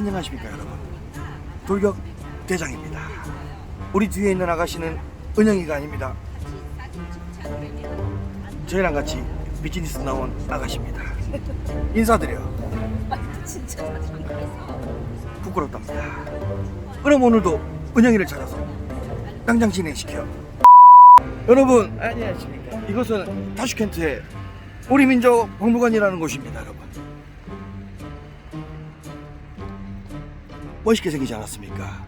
안녕하십니까 여러분. 돌격 대장입니다. 우리 뒤에 있는 아가씨는 은영이가 아닙니다. 저희랑 같이 비즈니스 나온 아가씨입니다. 인사드려 진짜 자전거에서 부끄럽답니다. 그럼 오늘도 은영이를 찾아서 당장 진행시켜. 여러분 안녕하십니까. 이것은 타슈켄트의 우리 민족 박물관이라는 곳입니다 여러분 멋있게 생기지 않았습니까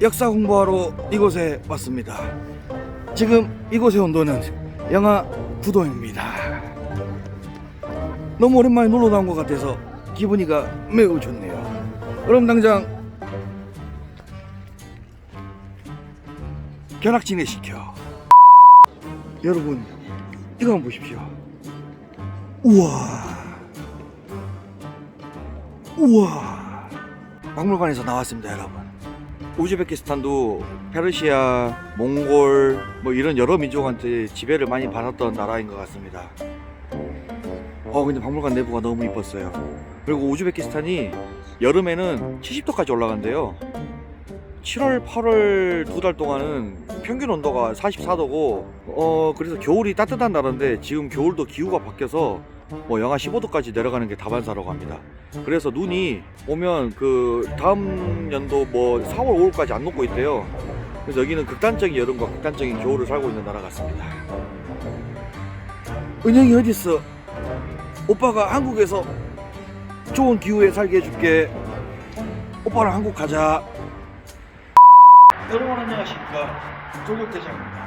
역사 공부하러 이곳에 왔습니다 지금 이곳의 온도는 영하 9도입니다 너무 오랜만에 놀러 나온 것 같아서 기분이가 매우 좋네요. 그럼 당장 견학 진행시켜. 여러분 이거 한번 보십시오. 우와, 우와. 박물관에서 나왔습니다, 여러분. 우즈베키스탄도 페르시아, 몽골 뭐 이런 여러 민족한테 지배를 많이 받았던 나라인 것 같습니다. 어 근데 박물관 내부가 너무 이뻤어요 그리고 우즈베키스탄이 여름에는 70도까지 올라간대요 7월 8월 두 달 동안은 평균 온도가 44도고 어 그래서 겨울이 따뜻한 나라인데 지금 겨울도 기후가 바뀌어서 뭐 영하 15도까지 내려가는 게 다반사라고 합니다 그래서 눈이 오면 그 다음 연도 뭐 4월 5월까지 안 녹고 있대요 그래서 여기는 극단적인 여름과 극단적인 겨울을 살고 있는 나라 같습니다 은영이 어딨어? 오빠가 한국에서 좋은 기후에 살게 해줄게. 오빠랑 한국 가자. 여러분 안녕하십니까. 돌격대장입니다.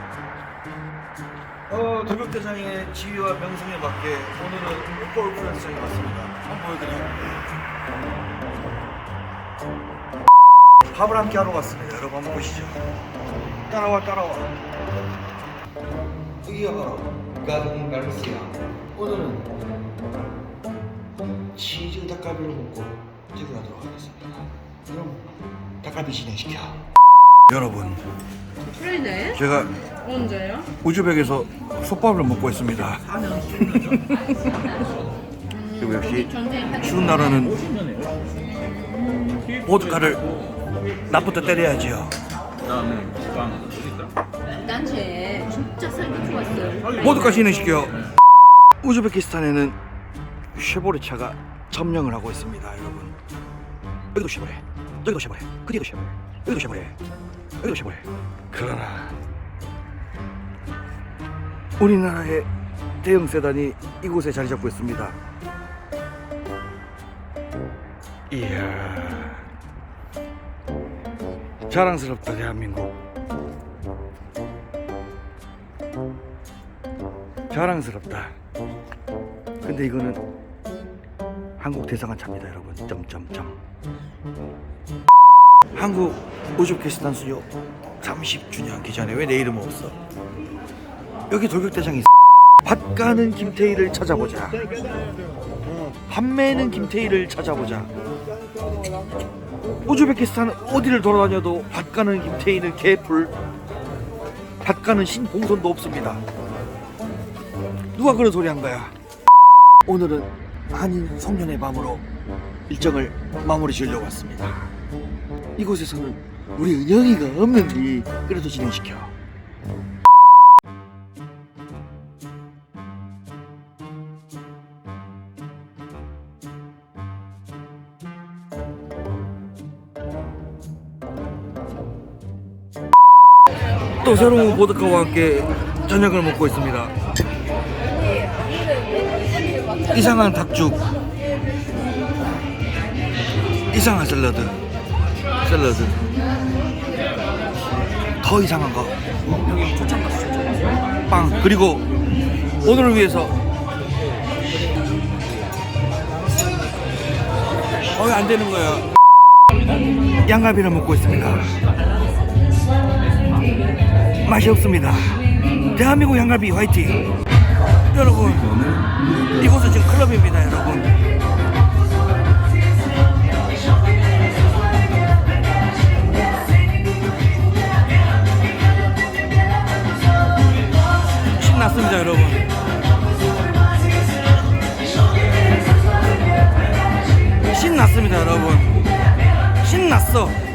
어, 돌격대장의 지위와 명성에 맞게 오늘은 풋볼 프랜스에 왔습니다. 한번 보여드릴게요. 밥을 함께 하러 왔습니다. 여러분 한번 보시죠. 따라와 따라와. 여기가 바로 가든 가르시아. 오늘은 치즈 닭갈비를 먹고 퇴근하도록 하겠습니다. 그럼 닭갈비 진행시켜. 여러분, 프레이네? 제가 언제요? 우즈벡에서 솥밥을 먹고 있습니다. 그리고 역시 추운 나라는 보드카를 낮부터 때려야지요. 난제 진짜 살기 좋았어요. 보드카 진행시켜. 우즈베키스탄에는 쉐보레 차가 점령을 하고 있습니다, 여러분. 여기도 쉐보레, 여기도 쉐보레, 그 뒤에도 쉐보레, 여기도 쉐보레, 쉐보레. 그러나 우리나라의 대형 세단이 이곳에 자리 잡고 있습니다. 이야, 자랑스럽다 대한민국. 자랑스럽다. 근데 이거는 한국 대사관 차입니다, 여러분. 점점점. 한국 우즈베키스탄 수요 30주년 기념에 왜 내 이름 없어? 여기 돌격대장이 있어. 밭 가는 김태희를 찾아보자. 판매는 김태희를 찾아보자. 우즈베키스탄 어디를 돌아다녀도 밭 가는 김태희는 개풀. 밭 가는 신봉선도 없습니다. 누가 그런 소리 한 거야? 오늘은 한인 성년의 밤으로 일정을 마무리 지으려고 왔습니다. 이곳에서는 우리 은영이가 없는데 그래도 진행시켜. 또 새로운 보드카와 함께 저녁을 먹고 있습니다. 이상한 닭죽, 이상한 샐러드, 샐러드. 더 이상한 거. 빵 그리고 오늘을 위해서 어, 왜안 되는 거야? 양갈비를 먹고 있습니다. 맛이 없습니다. 대한민국 양갈비 화이팅! 여러분, 이곳은 지금 클럽입니다, 여러분. abrazo.